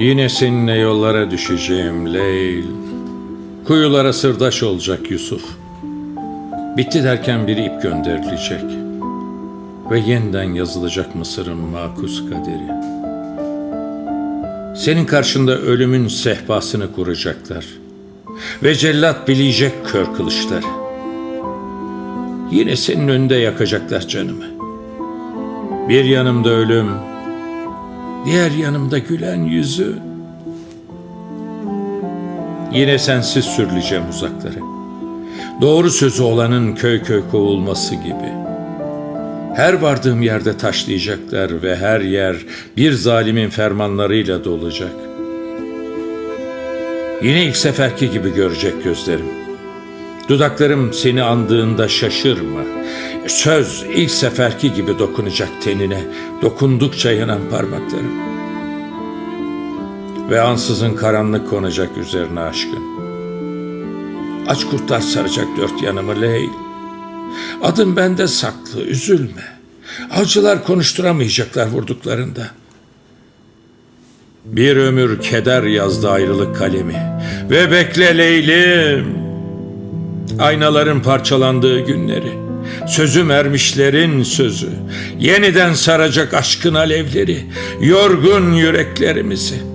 Yine seninle yollara düşeceğim Leyl. Kuyulara sırdaş olacak Yusuf. Bitti derken bir ip gönderilecek. Ve yeniden yazılacak Mısır'ın makus kaderi. Senin karşında ölümün sehpasını kuracaklar. Ve cellat bileyecek kör kılıçları. Yine senin önünde yakacaklar canımı. Bir yanımda ölüm, diğer yanımda gülen yüzü. Yine sensiz sürüleceğim uzakları. Doğru sözü olanın köy köy kovulması gibi. Her vardığım yerde taşlayacaklar ve her yer bir zalimin fermanlarıyla dolacak. Yine ilk seferki gibi görecek gözlerim. Dudaklarım seni andığında şaşırma. Söz ilk seferki gibi dokunacak tenine, dokundukça yanan parmaklarım. Ve ansızın karanlık konacak üzerine aşkın. Aç kurtlar saracak dört yanımı Leyl. Adım bende saklı, üzülme. Avcılar konuşturamayacaklar vurduklarında. Bir ömür keder yazdı ayrılık kalemi. Ve bekle Leylim. Aynaların parçalandığı günleri. Sözüm ermişlerin sözü. Yeniden saracak aşkın alevleri. Yorgun yüreklerimizi.